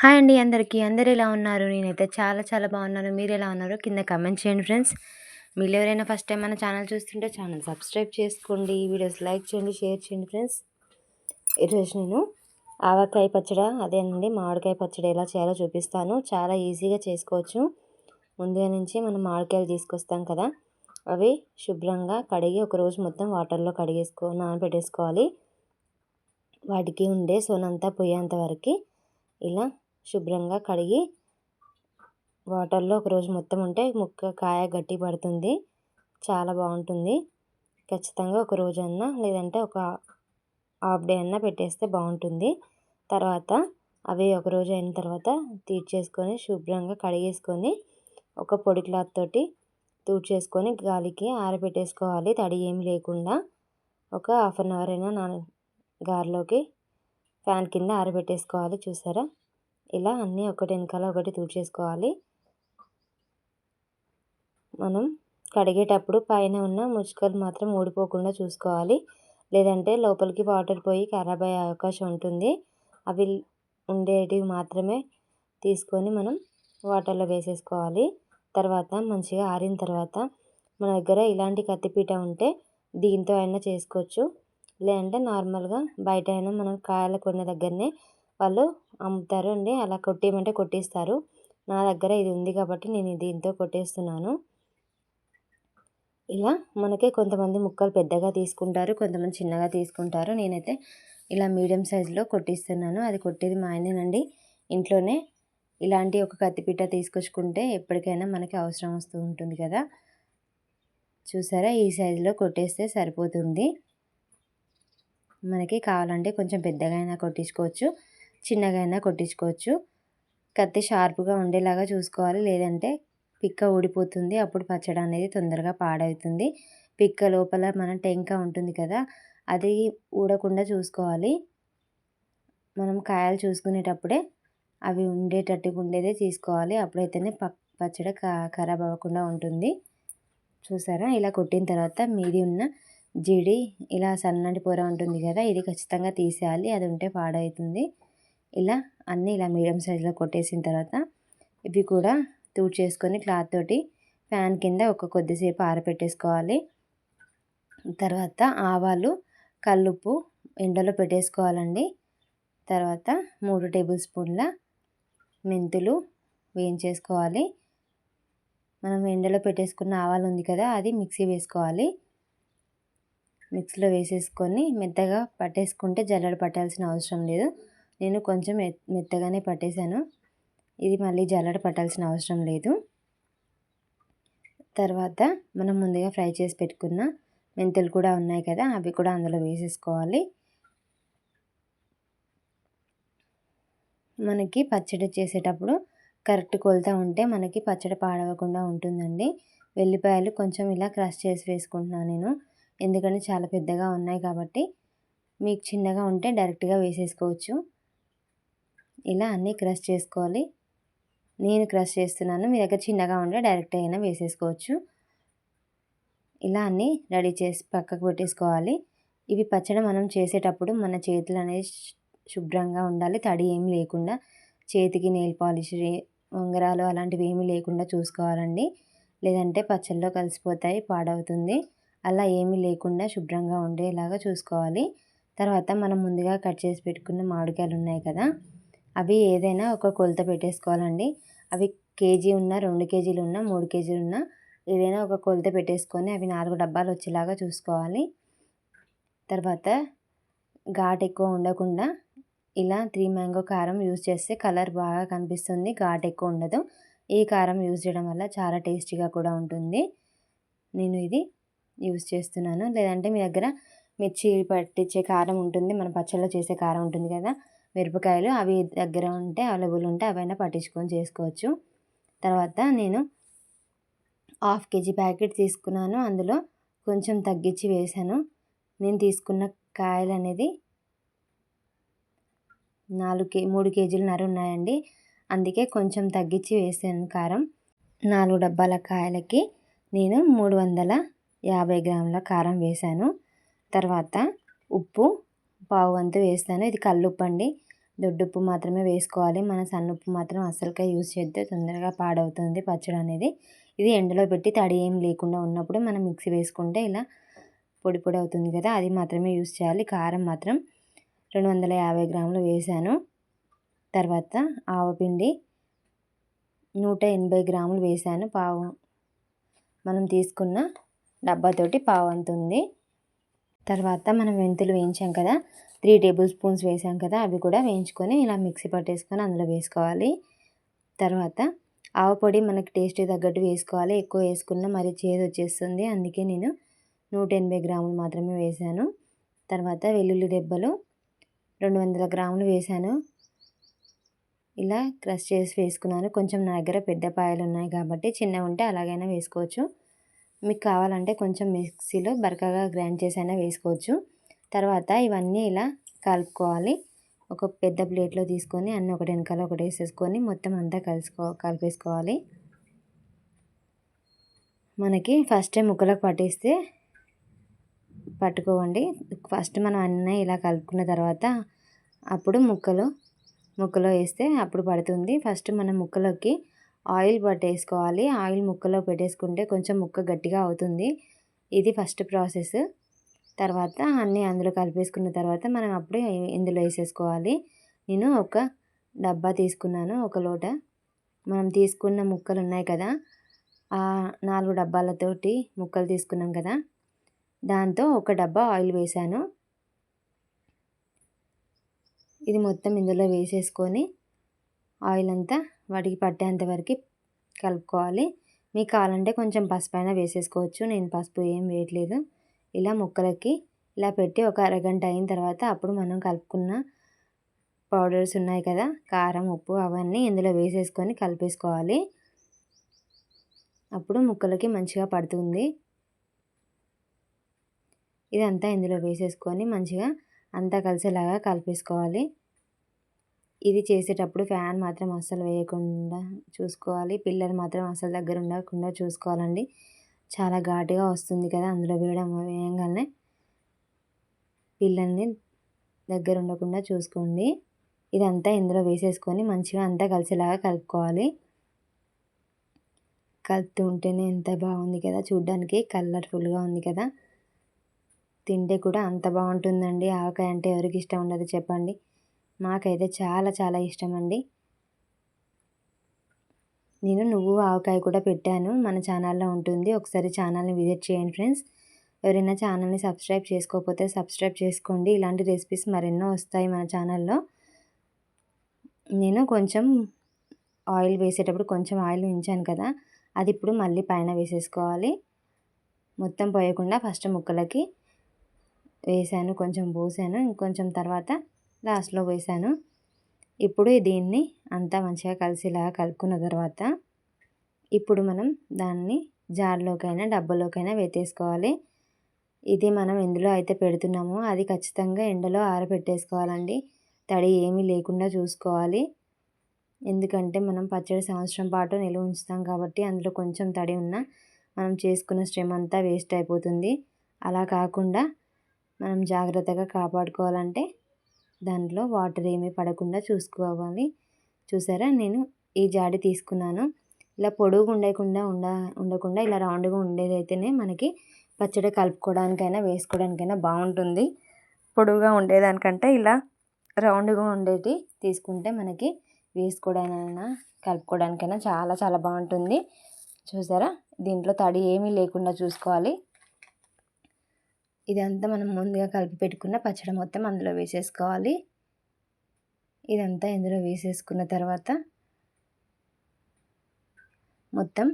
Hi అండి అందరికీ. అందరు ఎలా ఉన్నారు? నేనైతే చాలా చాలా బాగున్నాను. మీరు ఎలా ఉన్నారు? కింద కమెంట్ చేయండి ఫ్రెండ్స్ మీరు ఎవరైనా ఫస్ట్ టైం మన ఛానల్ చూస్తుంటే ఛానల్ సబ్స్క్రైబ్ చేసుకోండి. వీడియోస్ లైక్ చేయండి షేర్ చేయండి ఫ్రెండ్స్ ఈరోజు నేను ఆవకాయ పచ్చడి అదేనండి మామిడికాయ పచ్చడి ఎలా చేయాలో చూపిస్తాను. చాలా ఈజీగా చేసుకోవచ్చు. ముందుగా నుంచి మనం మామిడికాయలు తీసుకొస్తాం కదా అవి శుభ్రంగా కడిగి ఒక రోజు మొత్తం వాటర్లో కడిగేసుకో నానబెట్టేసుకోవాలి. వాటికి ఉండే సోనంతా పోయేంత వరకు ఇలా శుభ్రంగా కడిగి వాటర్లో ఒకరోజు మొత్తం ఉంటే ముక్క కాయ గట్టి పడుతుంది. చాలా బాగుంటుంది. ఖచ్చితంగా ఒక రోజు అన్నా లేదంటే ఒక హాఫ్ డే అన్నా పెట్టేస్తే బాగుంటుంది. తర్వాత అవి ఒక రోజు అయిన తర్వాత తీర్చేసుకొని శుభ్రంగా కడిగేసుకొని ఒక పొడి క్లాత్ తోటి తూడ్చేసుకొని గాలికి ఆరబెట్టేసుకోవాలి. తడి ఏమి లేకుండా ఒక హాఫ్ అన్ అవర్ అయినా నా గారిలోకి ఫ్యాన్ కింద ఆరబెట్టేసుకోవాలి. చూసారా? ఇలా అన్నీ ఒకటి వెనకాల ఒకటి తుడిచేసుకోవాలి. మనం కడిగేటప్పుడు పైన ఉన్న ముచ్చుకలు మాత్రం ఊడిపోకుండా చూసుకోవాలి. లేదంటే లోపలికి వాటర్ పోయి ఖరాబ్ అయ్యే అవకాశం ఉంటుంది. అవి ఉండేటివి మాత్రమే తీసుకొని మనం వాటర్లో వేసేసుకోవాలి. తర్వాత మంచిగా ఆరిన తర్వాత మన దగ్గర ఇలాంటి కత్తిపీట ఉంటే దీంతో అయినా చేసుకోవచ్చు. లేదంటే నార్మల్గా బయట అయినా మనం కాయలు కొన్న దగ్గరనే వాళ్ళు అమ్ముతారు అండి. అలా కొట్టేయమంటే కొట్టిస్తారు. నా దగ్గర ఇది ఉంది కాబట్టి నేను దీంతో కొట్టేస్తున్నాను. ఇలా మనకి కొంతమంది ముక్కలు పెద్దగా తీసుకుంటారు కొంతమంది చిన్నగా తీసుకుంటారు. నేనైతే ఇలా మీడియం సైజులో కొట్టిస్తున్నాను. అది కొట్టేది మా ఆయనేనండి. ఇంట్లోనే ఇలాంటి ఒక కత్తిపీట తీసుకొచ్చుకుంటే ఎప్పటికైనా మనకి అవసరం వస్తూ ఉంటుంది కదా. చూసారా? ఈ సైజులో కొట్టేస్తే సరిపోతుంది. మనకి కావాలంటే కొంచెం పెద్దగా అయినా కొట్టించుకోవచ్చు. చిన్నగా అయినా కొట్టించుకోవచ్చు. కత్తి షార్ప్గా ఉండేలాగా చూసుకోవాలి. లేదంటే పిక్క ఊడిపోతుంది. అప్పుడు పచ్చడి అనేది తొందరగా పాడవుతుంది. పిక్క లోపల మన టెంక ఉంటుంది కదా అది ఊడకుండా చూసుకోవాలి. మనం కాయలు చూసుకునేటప్పుడే అవి ఉండేటట్టుగా ఉండేదే తీసుకోవాలి. అప్పుడైతేనే పచ్చడి ఖరాబ్ అవ్వకుండా ఉంటుంది. చూసారా? ఇలా కొట్టిన తర్వాత మీది ఉన్న జీడి ఇలా సన్నటి పొర ఉంటుంది కదా ఇది ఖచ్చితంగా తీసేయాలి. అది ఉంటే పాడవుతుంది. ఇలా అన్నీ ఇలా మీడియం సైజులో కొట్టేసిన తర్వాత ఇవి కూడా చేసుకొని క్లాత్ తోటి ఫ్యాన్ కింద ఒక కొద్దిసేపు ఆరబెట్టేసుకోవాలి తర్వాత ఆవాలు కల్లుప్పు ఎండలో పెట్టేసుకోవాలండి. తర్వాత మూడు టేబుల్ స్పూన్ల మెంతులు వేయించేసుకోవాలి. మనం ఎండలో పెట్టేసుకున్న ఆవాలు ఉంది కదా అది మిక్సీ వేసుకోవాలి. మిక్సీలో వేసేసుకొని మెత్తగా పట్టేసుకుంటే జల్లెడ పట్టాల్సిన అవసరం లేదు. నేను కొంచెం మెత్తగానే పట్టేశాను. ఇది మళ్ళీ జల్లడ పట్టాల్సిన అవసరం లేదు. తర్వాత మనం ముందుగా ఫ్రై చేసి పెట్టుకున్న మెంతులు కూడా ఉన్నాయి కదా అవి కూడా అందులో వేసేసుకోవాలి. మనకి పచ్చడి చేసేటప్పుడు కరెక్ట్ కొలత ఉంటే మనకి పచ్చడి పాడవకుండా ఉంటుందండి. వెల్లిపాయలు కొంచెం ఇలా క్రష్ చేసి వేసుకుంటున్నాను నేను. ఎందుకంటే చాలా పెద్దగా ఉన్నాయి కాబట్టి మీకు చిన్నగా ఉంటే డైరెక్ట్గా వేసేసుకోవచ్చు. ఇలా అన్నీ క్రష్ చేసుకోవాలి. నేను క్రష్ చేస్తున్నాను. మీ దగ్గర చిన్నగా ఉంటే డైరెక్ట్ అయినా వేసేసుకోవచ్చు. ఇలా అన్నీ రెడీ చేసి పక్కకు పెట్టేసుకోవాలి. ఇవి పచ్చడి మనం చేసేటప్పుడు మన చేతులు అనేది శుభ్రంగా ఉండాలి. తడి ఏమి లేకుండా చేతికి నెయిల్ పాలిష్ ఉంగరాలు అలాంటివి ఏమీ లేకుండా చూసుకోవాలండి. లేదంటే పచ్చళ్ళలో కలిసిపోతాయి పాడవుతుంది. అలా ఏమీ లేకుండా శుభ్రంగా ఉండేలాగా చూసుకోవాలి. తర్వాత మనం ముందుగా కట్ చేసి పెట్టుకున్న మామిడికాయలు ఉన్నాయి కదా అవి ఏదైనా ఒక కొలత పెట్టేసుకోవాలండి. అవి కేజీ ఉన్న రెండు కేజీలు ఉన్న మూడు కేజీలు ఉన్న ఏదైనా ఒక కొలత పెట్టేసుకొని అవి నాలుగు డబ్బాలు వచ్చేలాగా చూసుకోవాలి. తర్వాత ఘాట్ ఎక్కువ ఉండకుండా ఇలా త్రీ మ్యాంగో కారం యూజ్ చేస్తే కలర్ బాగా కనిపిస్తుంది ఘాట్ ఎక్కువ ఉండదు. ఈ కారం యూజ్ చేయడం వల్ల చాలా టేస్టీగా కూడా ఉంటుంది. నేను ఇది యూజ్ చేస్తున్నాను. లేదంటే మీ దగ్గర మిర్చి పట్టించే కారం ఉంటుంది మన పచ్చళ్ళు చేసే కారం ఉంటుంది కదా మిరపకాయలు అవి దగ్గర ఉంటే అవైలబుల్ ఉంటే అవైనా పట్టించుకొని చేసుకోవచ్చు. తర్వాత నేను హాఫ్ కేజీ ప్యాకెట్ తీసుకున్నాను. అందులో కొంచెం తగ్గించి వేసాను. నేను తీసుకున్న కాయలు అనేది నాలుగు కే మూడు కేజీలున్నర ఉన్నాయండి. అందుకే కొంచెం తగ్గించి వేసాను కారం. నాలుగు డబ్బాల కాయలకి నేను మూడు వందల యాభై గ్రాముల కారం వేసాను. తర్వాత ఉప్పు పావు వంతు వేస్తాను. ఇది కల్లుప్పు అండి. దొడ్డుప్పు మాత్రమే వేసుకోవాలి. మన సన్నుప్పు మాత్రం అస్సలుగా యూజ్ చేస్తే తొందరగా పాడవుతుంది పచ్చడి అనేది. ఇది ఎండలో పెట్టి తడి ఏం లేకుండా ఉన్నప్పుడు మనం మిక్సీ వేసుకుంటే ఇలా పొడి పొడి అవుతుంది కదా అది మాత్రమే యూజ్ చేయాలి. కారం మాత్రం రెండు వందల యాభై గ్రాములు వేసాను. తర్వాత ఆవపిండి నూట ఎనభై గ్రాములు వేసాను. పావు మనం తీసుకున్న డబ్బాతోటి పావు అంతుంది తర్వాత మనం మెంతులు వేయించాం కదా త్రీ టేబుల్ స్పూన్స్ వేసాం కదా అవి కూడా వేయించుకొని ఇలా మిక్సీ పట్టేసుకొని అందులో వేసుకోవాలి. తర్వాత ఆవపొడి మనకి టేస్ట్ తగ్గట్టు వేసుకోవాలి. ఎక్కువ వేసుకున్న మరి చేదు వచ్చేస్తుంది. అందుకే నేను నూట ఎనభై గ్రాములు మాత్రమే వేసాను. తర్వాత వెల్లుల్లి దెబ్బలు రెండు వందల గ్రాములు వేసాను. ఇలా క్రష్ చేసి వేసుకున్నాను. కొంచెం నా దగ్గర పెద్ద పాయలు ఉన్నాయి కాబట్టి చిన్నగా ఉంటే అలాగైనా వేసుకోవచ్చు. మీకు కావాలంటే కొంచెం మిక్సీలో బరకగా గ్రైండ్ చేసైనా వేసుకోవచ్చు. తర్వాత ఇవన్నీ ఇలా కలుపుకోవాలి. ఒక పెద్ద ప్లేట్లో తీసుకొని అన్నీ ఒకటి వెనకాల ఒకటి వేసేసుకొని మొత్తం అంతా కలుసుకో కలిపేసుకోవాలి. మనకి ఫస్ట్ ముక్కలకు పట్టేస్తే పట్టుకోవండి. ఫస్ట్ మనం అన్నీ ఇలా కలుపుకున్న తర్వాత అప్పుడు ముక్కలు ముక్కలో వేస్తే అప్పుడు పడుతుంది. ఫస్ట్ మనం ముక్కలోకి ఆయిల్ పట్టేసుకోవాలి. ఆయిల్ ముక్కలో పెట్టేసుకుంటే కొంచెం ముక్క గట్టిగా అవుతుంది. ఇది ఫస్ట్ ప్రాసెస్. తర్వాత అన్నీ అందులో కలిపేసుకున్న తర్వాత మనం అప్పుడే ఇందులో వేసేసుకోవాలి. నేను ఒక డబ్బా తీసుకున్నాను ఒక లోట. మనం తీసుకున్న ముక్కలు ఉన్నాయి కదా ఆ నాలుగు డబ్బాలతోటి ముక్కలు తీసుకున్నాం కదా దాంతో ఒక డబ్బా ఆయిల్ వేసాను ఇది మొత్తం ఇందులో వేసేసుకొని ఆయిల్ అంతా వాటికి పట్టేంత వరకు కలుపుకోవాలి. మీకు కావాలంటే కొంచెం పసుపు అయినా వేసేసుకోవచ్చు. నేను పసుపు ఏం వేయట్లేదు. ఇలా ముక్కలకి ఇలా పెట్టి ఒక అరగంట అయిన తర్వాత అప్పుడు మనం కలుపుకున్న పౌడర్స్ ఉన్నాయి కదా కారం ఉప్పు అవన్నీ ఇందులో వేసేసుకొని కలిపేసుకోవాలి. అప్పుడు ముక్కలకి మంచిగా పడుతుంది. ఇదంతా ఇందులో వేసేసుకొని మంచిగా అంతా కలిసేలాగా కలిపేసుకోవాలి. ఇది చేసేటప్పుడు ఫ్యాన్ మాత్రం అస్సలు వేయకుండా చూసుకోవాలి. పిల్లలు మాత్రం అస్సలు దగ్గర ఉండకుండా చూసుకోవాలండి. చాలా ఘాటుగా వస్తుంది కదా అందులో వేయడం వేయంగానే. పిల్లల్ని దగ్గర ఉండకుండా చూసుకోండి. ఇదంతా ఇందులో వేసేసుకొని మంచిగా అంతా కలిసేలాగా కలుపుకోవాలి. కలుపుతూ ఉంటేనే ఎంత బాగుంది కదా. చూడ్డానికి కలర్ఫుల్గా ఉంది కదా. తింటే కూడా అంత బాగుంటుందండి. ఆవకాయ అంటే ఎవరికి ఇష్టం ఉండదు చెప్పండి. మాకైతే చాలా చాలా ఇష్టం అండి నేను నువ్వు ఆవకాయ కూడా పెట్టాను. మన ఛానల్లో ఉంటుంది. ఒకసారి ఛానల్ని విజిట్ చేయండి ఫ్రెండ్స్. ఎవరైనా ఛానల్ని సబ్స్క్రైబ్ చేసుకోకపోతే సబ్స్క్రైబ్ చేసుకోండి. ఇలాంటి రెసిపీస్ మరెన్నో వస్తాయి మన ఛానల్లో. నేను కొంచెం ఆయిల్ వేసేటప్పుడు కొంచెం ఆయిల్ ఉంచాను కదా అది ఇప్పుడు మళ్ళీ పైన వేసేసుకోవాలి. మొత్తం పోయకుండా ఫస్ట్ ముక్కలకి వేసాను కొంచెం పోసాను. ఇంకొంచెం తర్వాత లాస్ట్లో వేసాను ఇప్పుడు దీన్ని అంతా మంచిగా కలిసిలా కలుపుకున్న తర్వాత ఇప్పుడు మనం దాన్ని జార్లోకైనా డబ్బాలోకైనా వేతేసుకోవాలి. ఇది మనం ఎందులో అయితే పెడుతున్నామో అది ఖచ్చితంగా ఎండలో ఆరబెట్టేసుకోవాలండి. తడి ఏమీ లేకుండా చూసుకోవాలి. ఎందుకంటే మనం పచ్చడి సంవత్సరం పాటు నిల్వ ఉంచుతాం కాబట్టి అందులో కొంచెం తడి ఉన్నా మనం చేసుకున్న శ్రమ అంతా వేస్ట్ అయిపోతుంది. అలా కాకుండా మనం జాగ్రత్తగా కాపాడుకోవాలంటే దాంట్లో వాటర్ ఏమీ పడకుండా చూసుకోవాలి. చూసారా? నేను ఈ జాడి తీసుకున్నాను. ఇలా పొడుగు ఉండకుండా ఉండ ఉండకుండా ఇలా రౌండ్గా ఉండేదైతేనే మనకి పచ్చడి కలుపుకోవడానికైనా వేసుకోవడానికైనా బాగుంటుంది. పొడుగుగా ఉండేదానికంటే ఇలా రౌండ్గా ఉండేటి తీసుకుంటే మనకి వేసుకోవడానికైనా కలుపుకోవడానికైనా చాలా చాలా బాగుంటుంది. చూసారా? దీంట్లో తడి ఏమీ లేకుండా చూసుకోవాలి. ఇదంతా మనం ముందుగా కలిపి పెట్టుకున్న పచ్చడి మొత్తం అందులో వేసేసుకోవాలి. ఇదంతా ఇందులో వేసేసుకున్న తర్వాత మొత్తం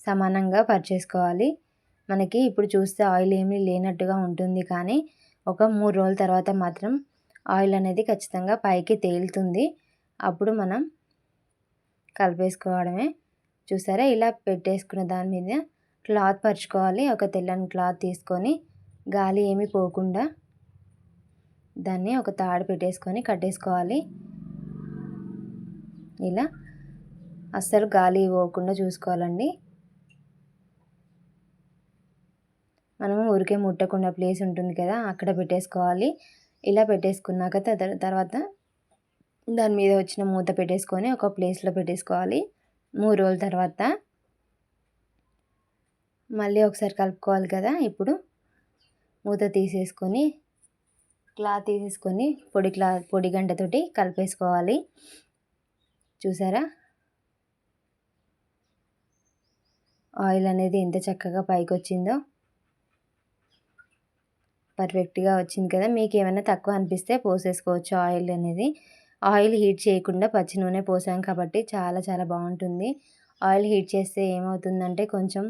సమానంగా పరిచేసుకోవాలి మనకి ఇప్పుడు చూస్తే ఆయిల్ ఏమీ లేనట్టుగా ఉంటుంది కానీ ఒక మూడు రోజుల తర్వాత మాత్రం ఆయిల్ అనేది ఖచ్చితంగా పైకి తేలుతుంది. అప్పుడు మనం కలిపేసుకోవడమే. చూసారా? ఇలా పెట్టేసుకున్న దాని మీద క్లాత్ పరుచుకోవాలి. ఒక తెల్లని క్లాత్ తీసుకొని గాలి ఏమీ పోకుండా దాన్ని ఒక తాడు పెట్టేసుకొని కట్టేసుకోవాలి. ఇలా అస్సలు గాలి పోకుండా చూసుకోవాలండి. మనము ఊరికే ముట్టకుండా ప్లేస్ ఉంటుంది కదా అక్కడ పెట్టేసుకోవాలి. ఇలా పెట్టేసుకున్నాక తర్వాత దాని మీద వచ్చిన మూత పెట్టేసుకొని ఒక ప్లేస్లో పెట్టేసుకోవాలి. మూడు రోజుల తర్వాత మళ్ళీ ఒకసారి కలుపుకోవాలి కదా ఇప్పుడు. మూత తీసేసుకొని క్లాత్ తీసేసుకొని పొడి క్లా పొడి గంటతోటి కలిపేసుకోవాలి. చూసారా? ఆయిల్ అనేది ఎంత చక్కగా పైకి వచ్చిందో పర్ఫెక్ట్గా వచ్చింది కదా. మీకు ఏమైనా తక్కువ అనిపిస్తే పోసేసుకోవచ్చు ఆయిల్ అనేది. ఆయిల్ హీట్ చేయకుండా పచ్చి నూనె పోసాం కాబట్టి చాలా చాలా బాగుంటుంది. ఆయిల్ హీట్ చేస్తే ఏమవుతుందంటే కొంచెం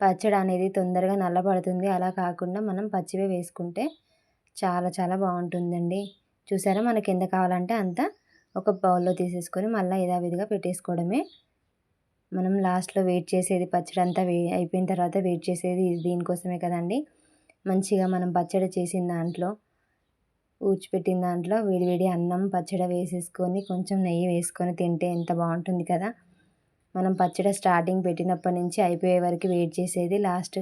పచ్చడి అనేది తొందరగా నల్లబడుతుంది. అలా కాకుండా మనం పచ్చివే వేసుకుంటే చాలా చాలా బాగుంటుందండి. చూసారా మనకి ఎంత కావాలంటే అంత ఒక బౌల్లో తీసేసుకొని మళ్ళీ యథావిధిగా పెట్టేసుకోవడమే. మనం లాస్ట్లో వెయిట్ చేసేది పచ్చడి అంతా వే అయిపోయిన తర్వాత వెయిట్ చేసేది దీనికోసమే కదండి. మంచిగా మనం పచ్చడి చేసిన దాంట్లో ఊడ్చిపెట్టిన దాంట్లో వేడివేడి అన్నం పచ్చడి వేసేసుకొని కొంచెం నెయ్యి వేసుకొని తింటే ఎంత బాగుంటుంది కదా. మనం పచ్చడి స్టార్టింగ్ పెట్టినప్పటి నుంచి అయిపోయే వరకు వెయిట్ చేసేది లాస్ట్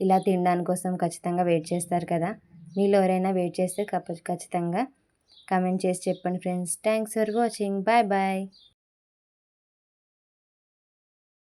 ఇలా తినడానికోసం ఖచ్చితంగా వెయిట్ చేస్తారు కదా. మీలో ఎవరైనా వెయిట్ చేస్తే ఖచ్చితంగా కమెంట్ చేసి చెప్పండి friends. Thanks for watching. Bye bye.